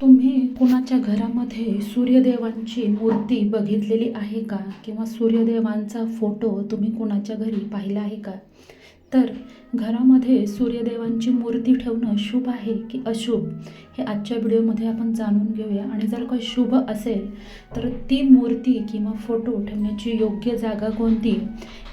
तुम्ही कुणाच्या घरामध्ये सूर्यदेवांची मूर्ती बघितलेली आहे का? किंवा सूर्यदेवांचा फोटो तुम्ही कुणाच्या घरी पाहिला आहे का? तर घरामध्ये सूर्यदेवांची मूर्ती ठेवणं शुभ आहे की अशुभ? हे आजच्या व्हिडिओमध्ये आपण जाणून घेऊया. आणि जर का शुभ असेल तर ती मूर्ती किंवा फोटो ठेवण्याची योग्य जागा कोणती?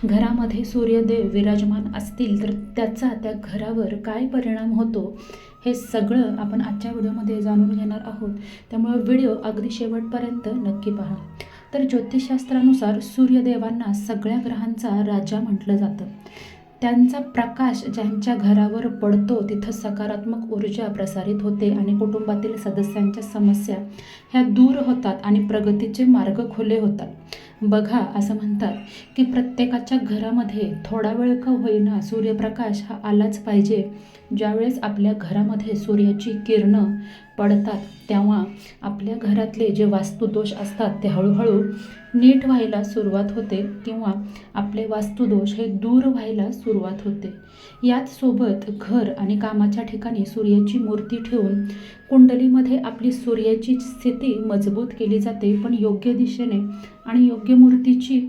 घरामध्ये सूर्यदेव विराजमान असतील तर त्याचा त्या घरावर काय परिणाम होतो? हे सगळं आपण आजच्या व्हिडिओमध्ये जाणून घेणार आहोत. त्यामुळे व्हिडिओ अगदी शेवटपर्यंत नक्की पहा. तर ज्योतिषशास्त्रानुसार सूर्यदेवांना सगळ्या ग्रहांचा राजा म्हटलं जातं. त्यांचा प्रकाश ज्यांच्या घरावर पडतो तिथं सकारात्मक ऊर्जा प्रसारित होते आणि कुटुंबातील सदस्यांच्या समस्या ह्या दूर होतात आणि प्रगतीचे मार्ग खुले होतात. बघा असं म्हणतात की प्रत्येकाच्या घरामध्ये थोडा वेळ का होईना सूर्यप्रकाश हा आलाच पाहिजे. ज्यावेळेस आपल्या घरामध्ये सूर्याची किरणं पडतात तेव्हा आपल्या घरातले जे वास्तुदोष असतात ते हळूहळू नीट व्हायला सुरुवात होते किंवा आपले वास्तुदोष हे दूर व्हायला सुरुवात होते. याच सोबत घर आणि कामाच्या ठिकाणी सूर्याची मूर्ती ठेवून कुंडलीमध्ये आपली सूर्याची स्थिती मजबूत केली जाते पण योग्य दिशेने आणि योग्य मूर्तीची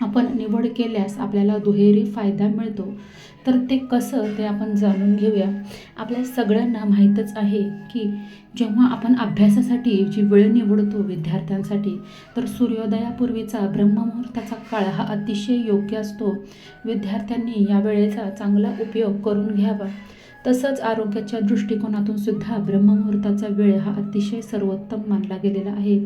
आपण निवड केल्यास आपल्याला दुहेरी फायदा मिळतो. तर ते कसं ते आपण जाणून घेऊया. आपल्या सगळ्यांना माहीतच आहे की जेव्हा आपण अभ्यासासाठी जी वेळ निवडतो विद्यार्थ्यांसाठी तर सूर्योदयापूर्वीचा ब्रह्ममुहूर्ताचा काळ हा अतिशय योग्य असतो. विद्यार्थ्यांनी या वेळेचा चांगला उपयोग करून घ्यावा. तसंच आरोग्याच्या दृष्टिकोनातून सुद्धा ब्रह्ममुहूर्ताचा वेळ हा अतिशय सर्वोत्तम मानला गेलेला आहे.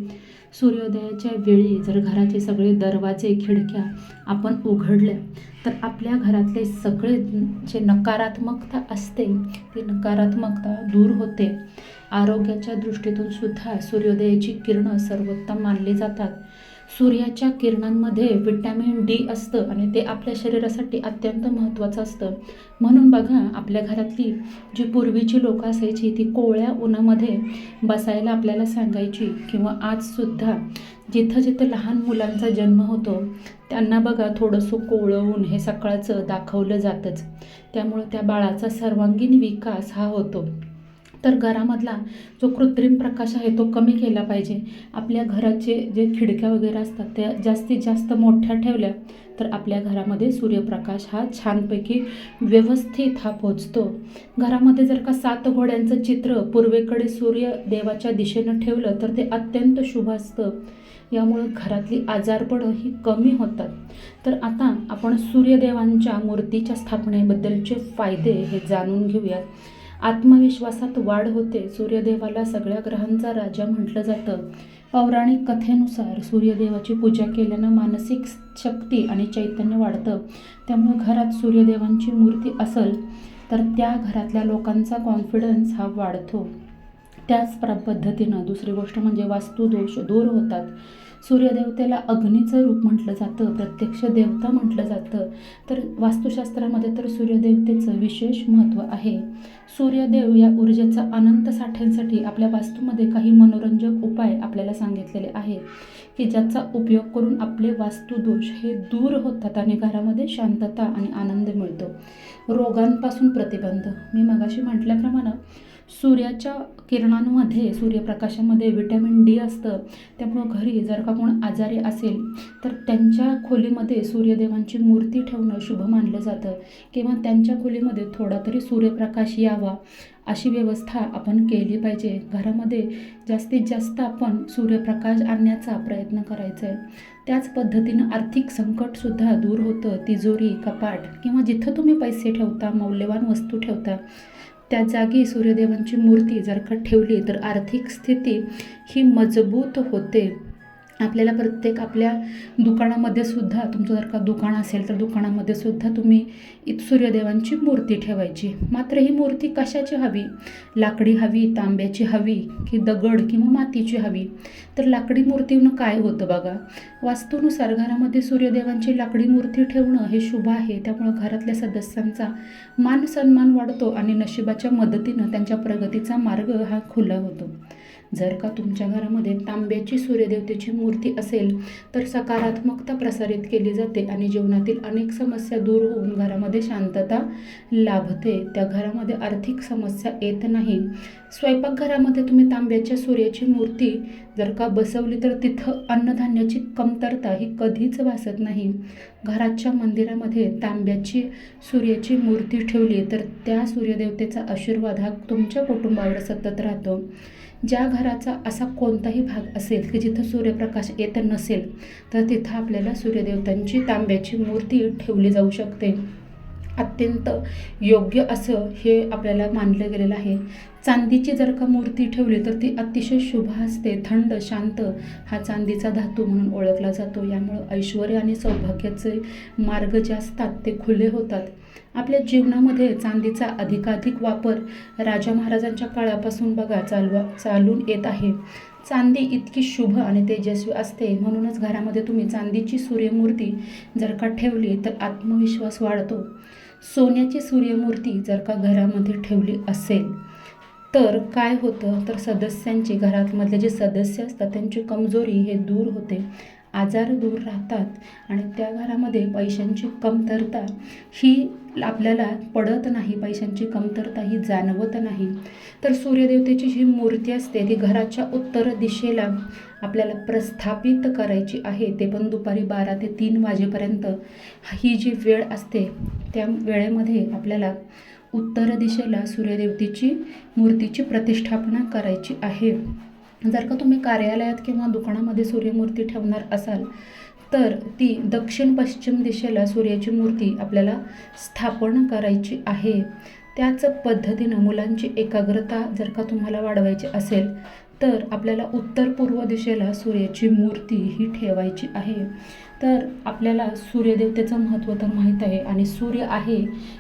सूर्योदयाच्या वेळी जर घराचे सगळे दरवाजे खिडक्या आपण उघडल्या तर आपल्या घरातले सगळे जे नकारात्मकता असते ती नकारात्मकता दूर होते. आरोग्याच्या दृष्टीतून सुद्धा सूर्योदयाची किरणं सर्वोत्तम मानली जातात. सूर्याच्या किरणांमध्ये विटॅमिन डी असतं आणि ते आपल्या शरीरासाठी अत्यंत महत्त्वाचं असतं. म्हणून बघा आपल्या घरातली जी पूर्वीची लोकं असायची ती कोवळ्या उन्हामध्ये बसायला आपल्याला सांगायची किंवा आजसुद्धा जिथं जिथं लहान मुलांचा जन्म होतो त्यांना बघा थोडंसं कोवळं ऊन हे सकाळचं दाखवलं जातंच. त्यामुळं त्या बाळाचा सर्वांगीण विकास हा होतो. तर घरामधला जो कृत्रिम प्रकाश आहे तो कमी केला पाहिजे. आपल्या घराचे जे खिडक्या वगैरे असतात त्या जास्तीत जास्त मोठ्या ठेवल्या तर आपल्या घरामध्ये सूर्यप्रकाश हा छानपैकी व्यवस्थित हा पोचतो. घरामध्ये जर का सात घोड्यांचं चित्र पूर्वेकडे सूर्य देवाच्या दिशेनं ठेवलं तर ते अत्यंत शुभ असतं. यामुळं घरातली आजारपणं ही कमी होतात. तर आता आपण सूर्यदेवांच्या मूर्तीच्या स्थापनेबद्दलचे फायदे हे जाणून घेऊयात. आत्मविश्वासात वाढ होते. सूर्यदेवाला सगळ्या ग्रहांचा राजा म्हटलं जातं. पौराणिक कथेनुसार सूर्यदेवाची पूजा केल्यानं मानसिक शक्ती आणि चैतन्य वाढतं. त्यामुळे घरात सूर्यदेवांची मूर्ती असेल तर त्या घरातल्या लोकांचा कॉन्फिडन्स हा वाढतो. त्याच प्र पद्धतीनं दुसरी गोष्ट म्हणजे वास्तुदोष दूर होतात. सूर्यदेवतेला अग्नीचं रूप म्हटलं जातं प्रत्यक्ष देवता म्हटलं जातं. तर वास्तुशास्त्रामध्ये तर सूर्यदेवतेचं विशेष महत्त्व आहे. सूर्यदेव या ऊर्जेचा अनंत साठ्यांसाठी आपल्या वास्तूमध्ये काही मनोरंजक उपाय आपल्याला सांगितलेले आहेत की ज्याचा उपयोग करून आपले वास्तुदोष हे दूर होतात आणि घरामध्ये शांतता आणि आनंद मिळतो. रोगांपासून प्रतिबंध. मी मगाशी म्हटल्याप्रमाणे सूर्याच्या किरणांमध्ये सूर्यप्रकाशामध्ये विटॅमिन डी असतं. त्यामुळं घरी जर का कोण आजारी असेल तर त्यांच्या खोलीमध्ये सूर्यदेवांची मूर्ती ठेवणं शुभ मानलं जातं. किंवा त्यांच्या खोलीमध्ये थोडा तरी सूर्यप्रकाश यावा अशी व्यवस्था आपण केली पाहिजे. घरामध्ये जास्तीत जास्त आपण सूर्यप्रकाश आणण्याचा प्रयत्न करायचा आहे. त्याच पद्धतीनं आर्थिक संकटसुद्धा दूर होतं. तिजोरी कपाट किंवा जिथं तुम्ही पैसे ठेवता मौल्यवान वस्तू ठेवता त्या जागी सूर्यदेवांची मूर्ती जर का ठेवली तर आर्थिक स्थिती ही मजबूत होते. आपल्याला प्रत्येक आपल्या दुकानामध्ये सुद्धा तुमचं जर का दुकान असेल तर दुकानामध्ये सुद्धा तुम्ही इत सूर्यदेवांची मूर्ती ठेवायची. मात्र ही मूर्ती कशाची हवी? लाकडी हवी तांब्याची हवी की दगड किंवा मातीची हवी? तर लाकडी मूर्तीनं काय होतं बघा? वास्तूनुसार घरामध्ये सूर्यदेवांची लाकडी मूर्ती ठेवणं हे शुभ आहे. त्यामुळं घरातल्या सदस्यांचा मान सन्मान वाढतो आणि नशिबाच्या मदतीनं त्यांच्या प्रगतीचा मार्ग हा खुला होतो. जर का तुमच्या घरामध्ये तांब्याची सूर्यदेवतेची मूर्ती मूर्ती असेल तर सकारात्मकता प्रसारित केली जाते आणि जीवनातील अनेक समस्या दूर होऊन घरामध्ये शांतता लाभते. त्या घरामध्ये आर्थिक समस्या येत नाही. स्वयंपाकघरामध्ये तुम्ही तांब्याच्या सूर्याची मूर्ती जर का बसवली तर तिथं अन्नधान्याची कमतरता ही कधीच भासत नाही. घराच्या मंदिरामध्ये तांब्याची सूर्याची मूर्ती ठेवली तर त्या सूर्यदेवतेचा आशीर्वाद हा तुमच्या कुटुंबावर सतत राहतो. ज्या घराचा असा कोणताही भाग असेल की जिथं सूर्यप्रकाश येत नसेल तर तिथं आपल्याला सूर्यदेवतांची तांब्याची मूर्ती ठेवली जाऊ शकते. अत्यंत योग्य असं हे आपल्याला मानलं गेलेलं आहे. चांदीची जर का मूर्ती ठेवली तर ती अतिशय शुभ असते. थंड शांत हा चांदीचा धातू म्हणून ओळखला जातो. यामुळं ऐश्वर आणि सौभाग्याचे मार्ग जे असतात ते खुले होतात. आपल्या जीवनामध्ये चांदीचा अधिकाधिक वापर राजा महाराजांच्या काळापासून बघा चालवा चालून येत आहे. चांदी इतकी शुभ आणि तेजस्वी असते. म्हणूनच घरामध्ये तुम्ही चांदीची सूर्यमूर्ती जर का ठेवली तर आत्मविश्वास वाढतो. सोन्याची सूर्यमूर्ती जर का घरामध्ये ठेवली असेल तर काय होतं? तर सदस्यांची घरातमधले जे सदस्य असतात त्यांची कमजोरी हे दूर होते. आजार दूर राहतात आणि त्या घरामध्ये पैशांची कमतरता ही आपल्याला पडत नाही पैशांची कमतरता ही जाणवत नाही. तर सूर्यदेवतेची जी मूर्ती असते ती घराच्या उत्तर दिशेला आपल्याला प्रस्थापित करायची आहे. ते पण दुपारी बारा ते तीन वाजेपर्यंत. ही जी वेळ असते त्या वेळेमध्ये आपल्याला उत्तर दिशेला सूर्यदेवतेची मूर्तीची प्रतिष्ठापना करायची आहे. जर का तुम्ही कार्यालयात किंवा दुकानामध्ये सूर्यमूर्ती ठेवणार असाल तर ती दक्षिण पश्चिम दिशेला सूर्याची मूर्ती आपल्याला स्थापन करायची आहे. त्याच पद्धतीनं मुलांची एकाग्रता जर का तुम्हाला वाढवायची असेल तर आपल्याला उत्तर पूर्व दिशेला सूर्याची मूर्ती ही ठेवायची आहे. तर आपल्याला सूर्यदेवतेचं महत्त्व तर माहीत आहे आणि सूर्य आहे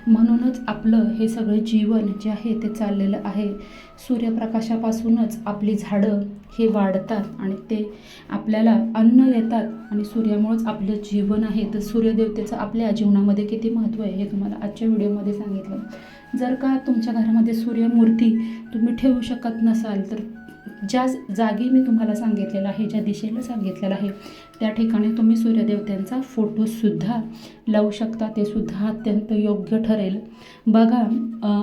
म्हणूनच आपलं हे सगळं जीवन जे आहे ते चाललेलं आहे. सूर्यप्रकाशापासूनच आपली झाडं हे वाढतात आणि ते आपल्याला अन्न देतात आणि सूर्यामुळंच आपलं जीवन आहे. तर सूर्यदेवतेचं आपल्या जीवनामध्ये किती महत्त्व आहे हे तुम्हाला आजच्या व्हिडिओमध्ये सांगितलं. जर का तुमच्या घरामध्ये सूर्यमूर्ती तुम्ही ठेवू शकत नसाल तर ज्या जागी मी तुम्हाला सांगितलेलं आहे ज्या दिशेला सांगितलेलं आहे त्या ठिकाणी तुम्ही सूर्यदेवतांचा फोटोसुद्धा लावू शकता. ते सुद्धा अत्यंत योग्य ठरेल. बघा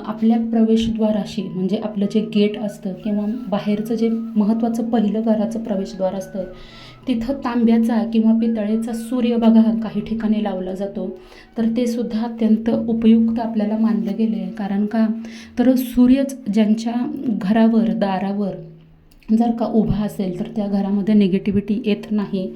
आपल्या प्रवेशद्वाराशी म्हणजे आपलं जे गेट असतं किंवा बाहेरचं जे महत्त्वाचं पहिलं घराचं प्रवेशद्वार असतं तिथं तांब्याचा किंवा पितळेचा सूर्य बघा काही ठिकाणी लावला जातो. तर ते सुद्धा अत्यंत उपयुक्त आपल्याला मानलं गेले आहे कारण का? तर सूर्यच ज्यांच्या घरावर दारावर जर का उभा असेल तर त्या घरामध्ये निगेटिव्हिटी येत नाही.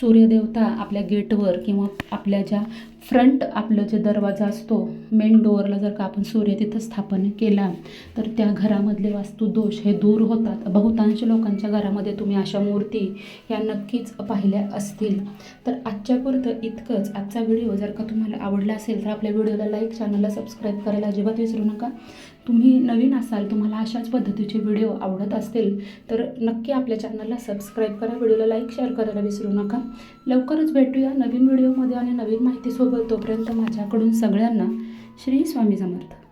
सूर्यदेवता आपल्या गेटवर किंवा आपल्या ज्या फ्रंट आपलं जे दरवाजा असतो मेन डोअरला जर का आपण सूर्य तिथं स्थापन केला तर त्या घरामधले वास्तुदोष हे दूर होतात. बहुतांश लोकांच्या घरामध्ये तुम्ही अशा मूर्ती ह्या नक्कीच पाहिल्या असतील. तर आजच्यापुरतं इतकंच. आजचा व्हिडिओ जर का तुम्हाला आवडला असेल तर आपल्या व्हिडिओला लाईक चॅनलला सबस्क्राईब करायला अजिबात विसरू नका. तुम्ही नवीन असाल तुम्हाला अशाच पद्धतीचे व्हिडिओ आवडत असतील तर नक्की आपल्या चॅनलला सबस्क्राईब करा. व्हिडिओला लाईक शेअर करायला विसरू नका. लवकरच भेटूया नवीन व्हिडिओमध्ये आणि नवीन माहितीसोबत. तोपर्यंत माझ्याकडून सगळ्यांना श्री स्वामी समर्थ.